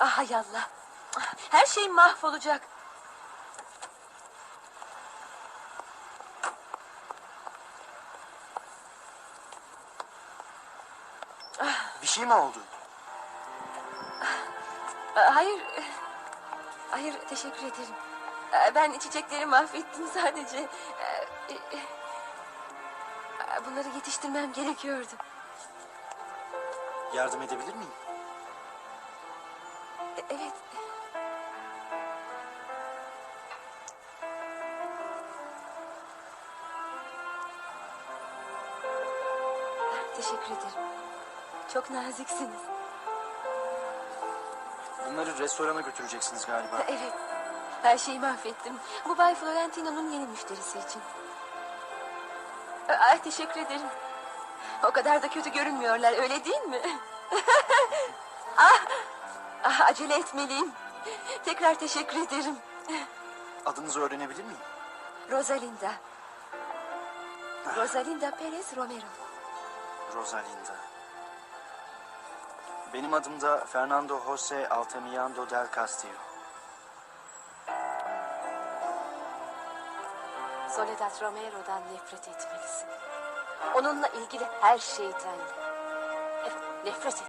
Ah hay Allah. Her şey mahvolacak. Bir şey mi oldu? Aa, Hayır. Hayır teşekkür ederim. Aa, Ben çiçekleri mahvettim sadece. Aa, Bunları yetiştirmem gerekiyordu. Yardım edebilir miyim? Evet. Teşekkür ederim. Çok naziksiniz. Bunları restorana götüreceksiniz galiba. Evet. Her şeyi mahvettim. Bu Bay Florentino'nun yeni müşterisi için. Ay teşekkür ederim. O kadar da kötü görünmüyorlar öyle değil mi? acele etmeliyim. Tekrar teşekkür ederim. Adınızı öğrenebilir miyim? Rosalinda. Rosalinda Perez Romero. Rosalinda. Benim adım da Fernando Jose Altamirano del Castillo. Soledad Romero'dan nefret etmelisin. Onunla ilgili her şeyden. Evet, nefret et.